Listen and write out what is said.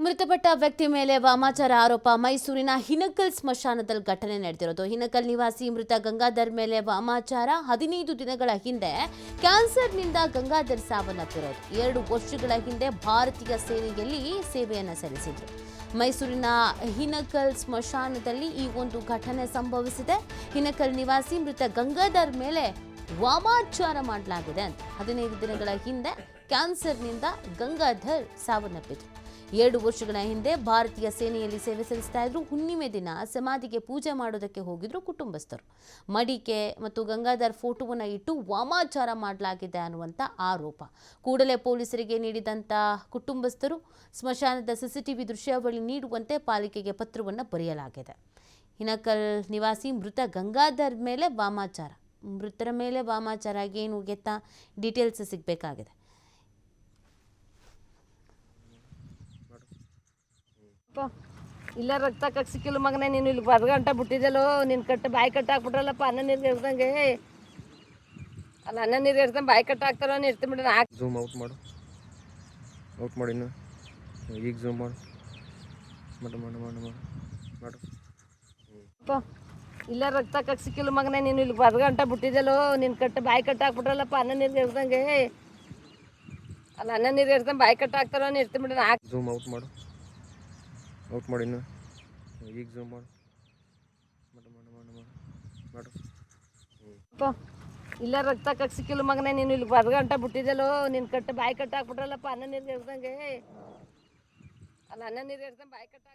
ಮೃತಪಟ್ಟ ವ್ಯಕ್ತಿ ಮೇಲೆ ವಾಮಾಚಾರ ಆರೋಪ. ಮೈಸೂರಿನ ಹಿನಕಲ್ ಸ್ಮಶಾನದಲ್ಲಿ ಘಟನೆ ನಡೆದಿರೋದು. ಹಿನಕಲ್ ನಿವಾಸಿ ಮೃತ ಗಂಗಾಧರ್ ಮೇಲೆ ವಾಮಾಚಾರ. ಹದಿನೈದು ದಿನಗಳ ಹಿಂದೆ ಕ್ಯಾನ್ಸರ್ನಿಂದ ಗಂಗಾಧರ್ ಸಾವನ್ನಪ್ಪಿರೋದು. ಎರಡು ವರ್ಷಗಳ ಹಿಂದೆ ಭಾರತೀಯ ಸೇನೆಯಲ್ಲಿ ಸೇವೆಯನ್ನು ಸಲ್ಲಿಸಿದ್ರು. ಮೈಸೂರಿನ ಹಿನಕಲ್ ಸ್ಮಶಾನದಲ್ಲಿ ಈ ಒಂದು ಘಟನೆ ಸಂಭವಿಸಿದೆ. ಹಿನಕಲ್ ನಿವಾಸಿ ಮೃತ ಗಂಗಾಧರ್ ಮೇಲೆ ವಾಮಾಚಾರ ಮಾಡಲಾಗಿದೆ ಅಂತ. ಹದಿನೈದು ದಿನಗಳ ಹಿಂದೆ ಕ್ಯಾನ್ಸರ್ನಿಂದ ಗಂಗಾಧರ್ ಸಾವನ್ನಪ್ಪಿದ್ರು. ಎರಡು ವರ್ಷಗಳ ಹಿಂದೆ ಭಾರತೀಯ ಸೇನೆಯಲ್ಲಿ ಸೇವೆ ಸಲ್ಲಿಸ್ತಾ ಇದ್ರು. ಹುಣ್ಣಿಮೆ ದಿನ ಸಮಾಧಿಗೆ ಪೂಜೆ ಮಾಡೋದಕ್ಕೆ ಹೋಗಿದ್ರು ಕುಟುಂಬಸ್ಥರು. ಮಡಿಕೆ ಮತ್ತು ಗಂಗಾಧರ್ ಫೋಟೋವನ್ನು ಇಟ್ಟು ವಾಮಾಚಾರ ಮಾಡಲಾಗಿದೆ ಅನ್ನುವಂಥ ಆರೋಪ. ಕೂಡಲೇ ಪೊಲೀಸರಿಗೆ ನೀಡಿದಂಥ ಕುಟುಂಬಸ್ಥರು ಸ್ಮಶಾನದ ಸಿಸಿಟಿವಿ ದೃಶ್ಯಾವಳಿ ನೀಡುವಂತೆ ಪಾಲಿಕೆಗೆ ಪತ್ರವನ್ನು ಬರೆಯಲಾಗಿದೆ. ಹಿನಕಲ್ ನಿವಾಸಿ ಮೃತ ಗಂಗಾಧರ್ ಮೇಲೆ ವಾಮಾಚಾರ. ಮೃತರ ಮೇಲೆ ವಾಮಾಚಾರ ಏನು ಗೆತ್ತ? ಡೀಟೇಲ್ಸ್ ಸಿಗಬೇಕಾಗಿದೆ ಅಪ್ಪ, ಇಲ್ಲ ರಕ್ತ ಕಟ್ ಸಿಕ್ಕಿಲ್ಲ ಮಗನೇ ನೀನು ಇಲ್ಲಿ ಬರ್ಗಂಟ ಬಿಟ್ಟಿದ್ದಲ್ಲೋ ನಿನ್ನ ಕಟ್ಟ ಬಾಯಿ ಕಟ್ಟ ಹಾಕ್ಬಿಟ್ರಲ್ಲಪ್ಪ ಅನ್ನ ನೀರು ಇರ್ದಂಗೆ ಅಲ್ಲ ಅನ್ನ ನೀರು ಇರ್ದಂಗೆ ಬಾಯಿ ಕಟ್ಟ ಹಾಕ್ತಾರ ಇರ್ತೀನಿ ಬಿಡ ಹಾಕ್ ಝೂಮ್ ಔಟ್ ಮಾಡು. ಔಟ್ ಮಾಡಿ ಇನ್ನು. ಈಗ ಝೂಮ್ ಮಾಡು. ಮಾಡು ಮಾಡು ಮಾಡು ಮಾಡು. ಮಾಡು. ಅಪ್ಪ, ಇಲ್ಲ ರಕ್ತ ಕಟ್ ಸಿಕ್ಕಿಲ್ಲ ಮಗನೇ ನೀನು ಇಲ್ಲಿ ಬರ್ಗಂಟ ಬಿಟ್ಟಿದ್ದಲ್ಲೋ ನಿನ್ನ ಕಟ್ಟ ಬಾಯಿ ಕಟ್ಟ ಹಾಕ್ಬಿಟ್ರಲ್ಲಪ್ಪ ಅನ್ನ ನೀರು ಇರ್ದಂಗೆ ಅಲ್ಲ ಅನ್ನ ನೀರು ಇರ್ದಂಗೆ ಬಾಯಿ ಕಟ್ಟ ಹಾಕ್ತಾರ ಇರ್ತೀನಿ ಬಿಡ ಹಾಕ್ ಝೂಮ್ ಔಟ್ ಮಾಡು. ಔಟ್ ಮಾಡಿ ಇನ್ನು. ಈಗ ಝೂಮ್ ಮಾಡು. ಮಾಡು ಮಾಡು ಮಾಡು ಮಾಡು. ಅಪ್ಪ, ಇಲ್ಲ ರಕ್ತ ಕಕ್ಸಿಕ್ಕಿಲ್ಲ ಮಗನೇ ನೀನು ಇಲ್ಲಿ ಬರ್ಗಂಟ ಬಿಟ್ಟಿದ್ದಲ್ಲೋ ನಿನ್ನ ಕಟ್ಟ ಬಾಯಿ ಕಟ್ಟು ಹಾಕ್ಬಿಟ್ರಲ್ಲಪ್ಪ ಅನ್ನ ನೀರು ಇರ್ದಂಗೆ ಅಲ್ಲ ಅನ್ನ ನೀರು ಇರ್ದಂಗೆ ಬಾಯಿ ಕಟ್ಟು